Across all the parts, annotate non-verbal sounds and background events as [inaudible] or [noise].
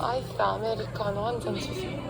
아이스 아메리카노 한 잔 주세요.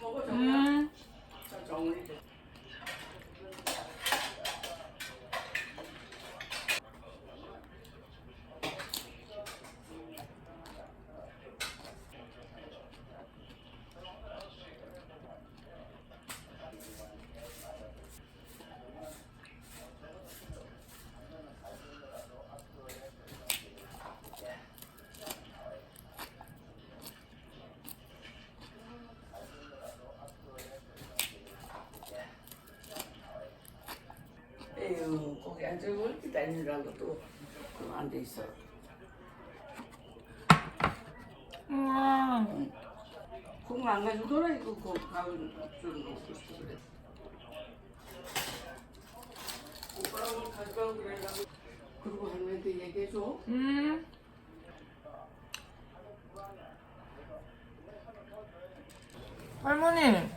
먹어 정우야. 음. 자 정우이 돼. 에휴 거기 앉 다니라고 또 앉아 있어. 우와. 그거 안 가지고 놀아 이거 그거 가면 좀 먹고 싶어 그래. 오빠랑 가져가고 그래가지고 그리고 할머니한테 얘기해줘. 음. 할머니, 네.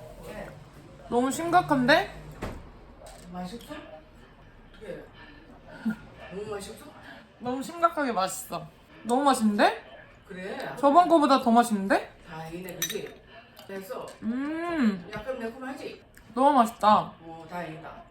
너무 심각한데? 맛있어? 어떻게? 너무 맛있어? 너무 심각하게 맛있어. 너무 맛있는데? 그래. 저번 거보다 더 맛있는데? 다행이네 그지? 됐어. 음, 약간 매콤하지? 너무 맛있다. 어 다행이다.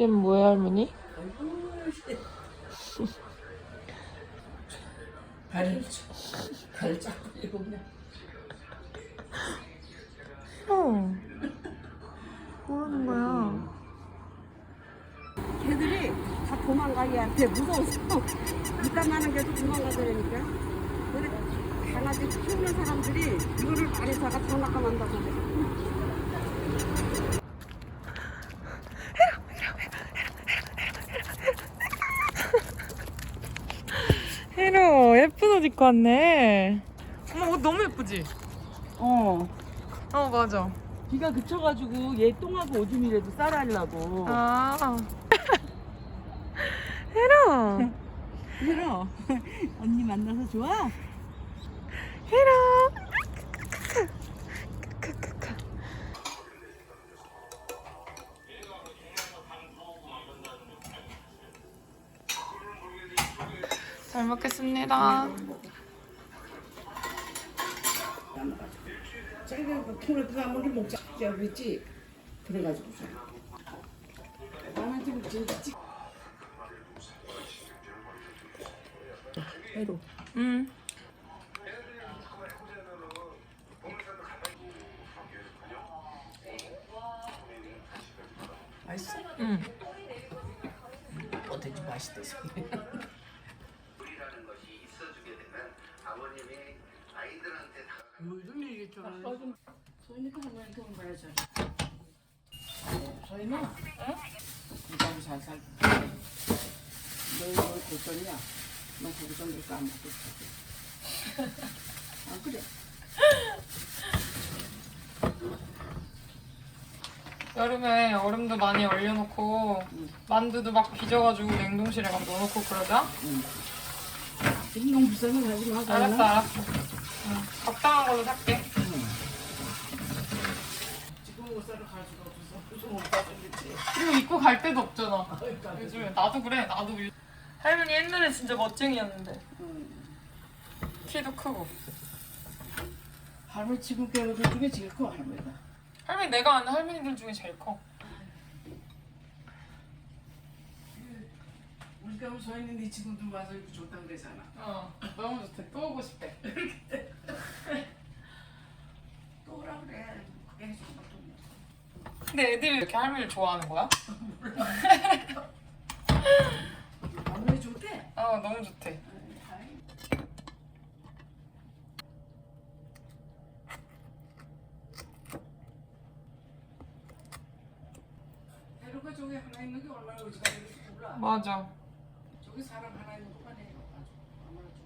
얘 뭐야, 할머니? 발을 발을 잡고 이거 그냥. 어. 뭐 하는 거야? 걔들이 다 도망가 얘한테 무서워서 [laughs] 일단 나는 계속 도망가더라니까 근데 강아지 키우는 사람들이 이거를 말해서가 장난감 한다고 그래 헤로 예쁜 옷 입고 왔네. 어머 옷 너무 예쁘지? 어. 어 맞아. 비가 그쳐가지고 얘 똥하고 오줌이라도 싸라하려고. 아. [laughs] 헤라. [laughs] 싫어. [laughs] 언니 만나서 좋아? 헤라. 잘 먹겠습니다. 자기가 그 그래가지고 나는 지금 진짜 해로. 음. 맛있어? 음. 어쩐지 맛있대서 응? 이거 살살 너너좀안 먹고 있어 안 [laughs] 그래? 여름에 얼음도 많이 얼려놓고 만두도 막 빚어가지고 냉동실에 막 넣어놓고 그러자. 지금 너무 비싼 거 사지 마 알았어, 알았어. 응. 적당한 걸로 살게. 지금 옷 사러 갈 수가 그리고 입고 갈 데도 없잖아. 요즘에 나도 그래. 나도 요- 할머니 옛날에 진짜 멋쟁이였는데 키도 크고. 할머니 지금 깨어들 중에 제일 커 할머니가 할머니 내가 아는 할머니들 중에 제일 커. 우리가 우리 소인이 지금도 와서 이렇게 좋다고 그러잖아 어, 너무 좋대. 또 오고 싶대. [laughs] 또 오라 그래 그게. 근데 애들이 이렇게 할머니를 좋아하는 거야? 할머니 좋대 어, 너무 좋대. 대로가 저기 하나 있는 게 얼마나 되는지 몰라 맞아. 저기 사람 하나 있는 것만 해요 아주 얼마나 좋아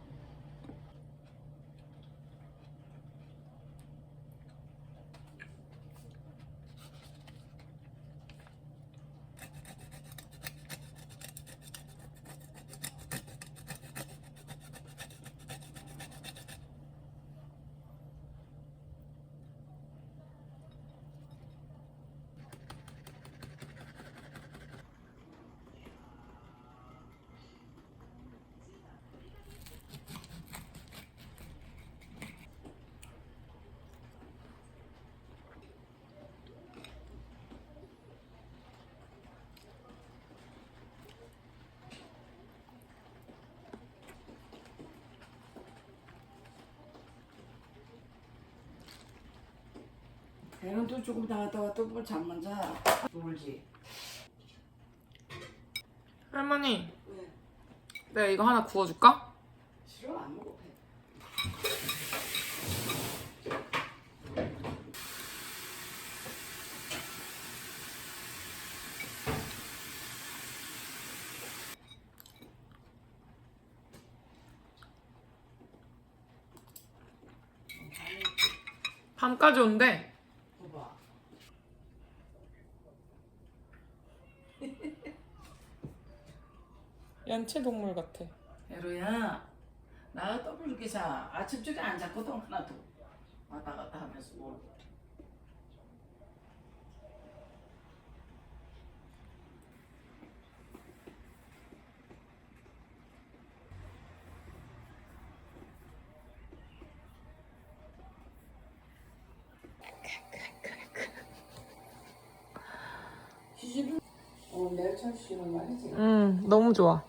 걔는 또 조금 나갔다가 또뭐 잠만 자 졸지 할머니, 왜? 내가 이거 하나 구워줄까? 싫어 안 먹어 배. 밤까지 온대. 연체 동물 같아. 에로야 나가 더블 자 아침 쪽에 안 잡거든 하나도 왔다 갔다 하면서 뭘 시집은 어 내일 참 쉬는 말이지 응, 너무 좋아.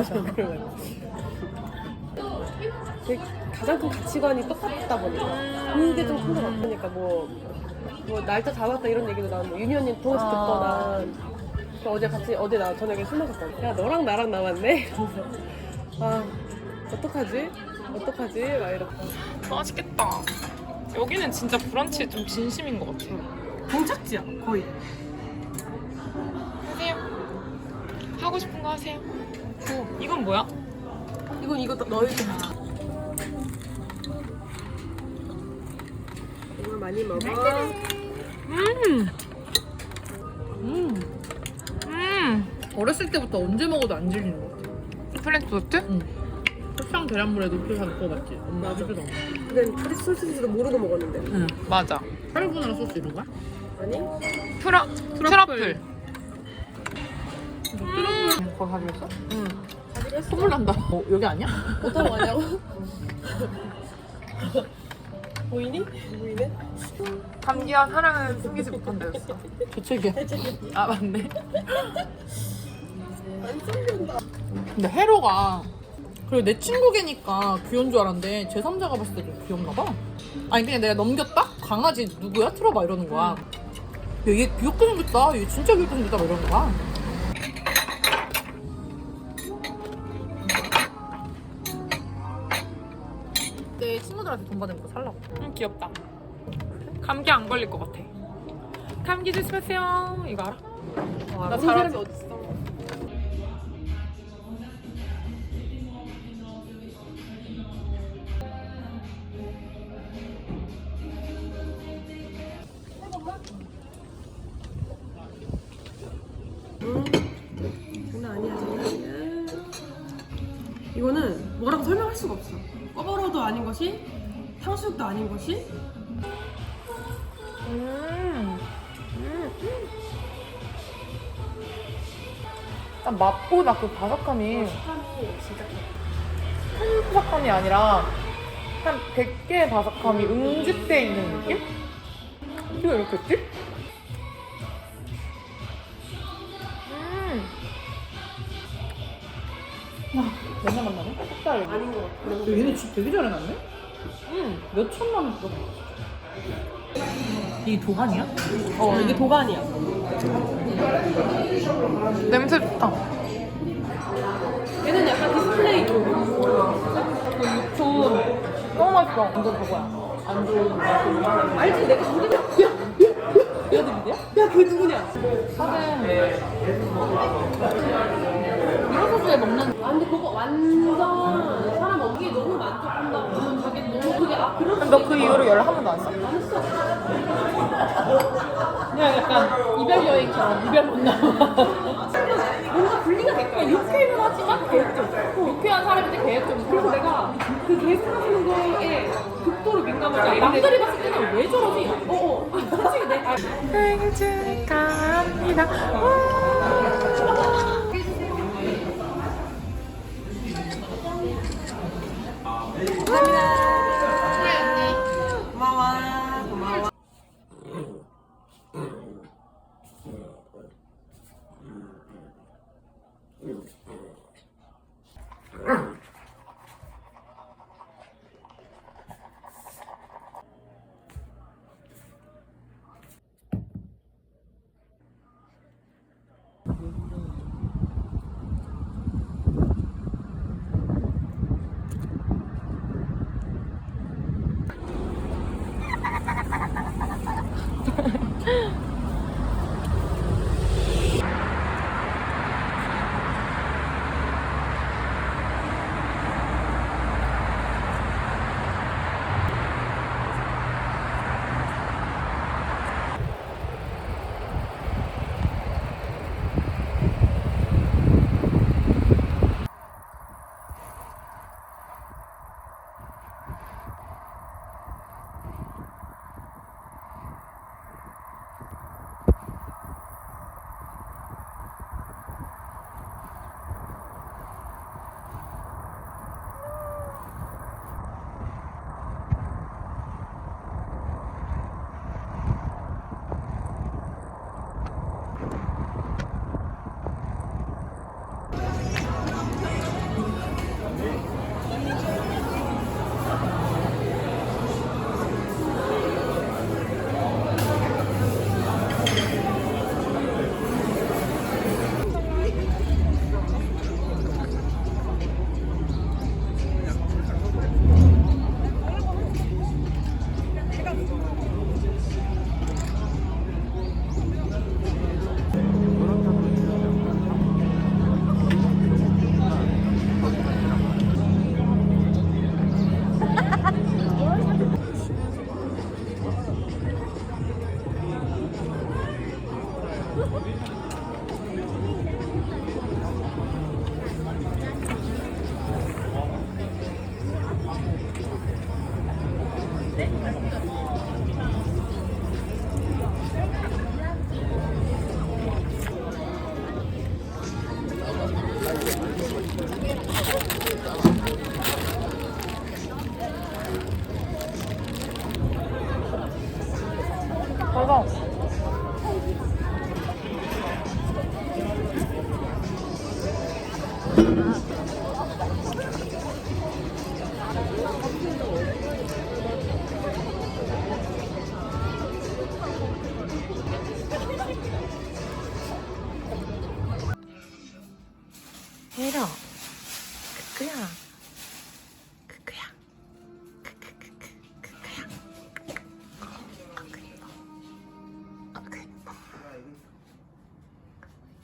[laughs] 그 가장 큰 가치관이 똑같다 보니까 그게 좀 큰 것 같으니까 뭐, 뭐 날짜 잡았다 이런 얘기도 나는 뭐 유니 언니 통해서 아. 듣거나 그 어제 같이 어제 나 저녁에 술 마셨거든 야 너랑 나랑 남았네 [laughs] 아 어떡하지 어떡하지 막 이러고 맛있겠다. 여기는 진짜 브런치에 좀 진심인 것 같아. 동착지야 거의 하세요. 하고 싶은 거 하세요. 어, 이건 뭐야? 이건 이거 너희 이걸 많이 먹어 음. 음. 음. 어렸을 때부터 언제 먹어도 안 질리는 거 같아. 프랭크푸르트? 흑상 계란물에 높여서 먹어봤지. 엄마 해주던 거. 근데 크리스 솔직히도 모르고 먹었는데 응. 맞아. 카르보나라 소스 이런 거야? 아니? 트러, 트러플. 음. 그거 가져왔어? 응. 선물 난다. 어, 여기 아니야? 어떤 거 하냐고? 보이니? 보이네? 감기와 사랑은 숨기지 못한 데였어. 조책이야. 아, 맞네. [laughs] 근데 해로가 그리고 내 친구 개니까 귀여운 줄 알았는데 제 3자가 봤을 때 좀 귀여운가 봐. 아니 그냥 내가 넘겼다? 강아지 누구야? 틀어봐 이러는 거야. 야, 얘 귀엽게 생겼다. 얘 진짜 귀엽게 생겼다. 막 이러는 거야. 내 친구들한테 돈 받은 거 살라고. 음, 귀엽다. 감기 안 걸릴 것 같아. 감기 조심하세요. 이거 알아? 아, 나 잘하지. 어딨어 장난 아니야 장난 아니야 이거는 뭐라고 설명할 수가 없어 꿔바로도 아닌 것이 탕수육도 아닌 것이 음. 일단 맛보다 그 바삭함이 큰 바삭함이 아니라 한 100개의 바삭함이 응집돼 있는 느낌? 이거 이렇게 했지? 음. 맨날 만나네? 흑달. 아닌 것 같아 얘네 집 되게 잘 해놨네? 음. 몇 천만 원. 이게 도가니야? 어 이게 도가니야 냄새 좋다. 얘는 약간 디스플레이 쪽 그 육촌 너무 맛있어. 완전 그거야. 안 좋은 알지 내가 누구냐 야, 야, 야, 야, 그 누구냐? 사진. 이런 소스에 먹는 아, 근데 그거 완전 사람 어기에 너무 만족한다고 자기 아너그 이후로 연락 한 번도 안 했어? 그냥 약간 이별 여행처럼 이별 못 나와. 뭔가 분리가 될까? 유쾌는 하지만 계획적. 유쾌한 사람인데 계획적. 그래서 내가 그 계획하는 거에 극도로 민감하지. 남들이 봤을 때는 왜 저러지? 어, 어. 솔직히 내가 생일 축하합니다. 고마워, Mm-hmm. mm-hmm.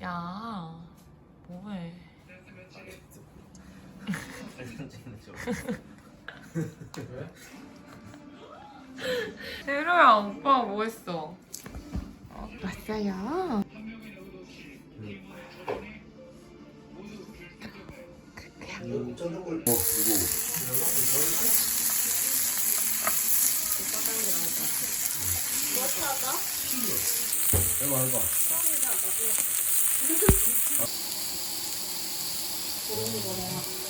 야, 뭐해? 세로야, 오빠가 뭐 했어? 왔어요. 해봐 해봐 ごめんごめん。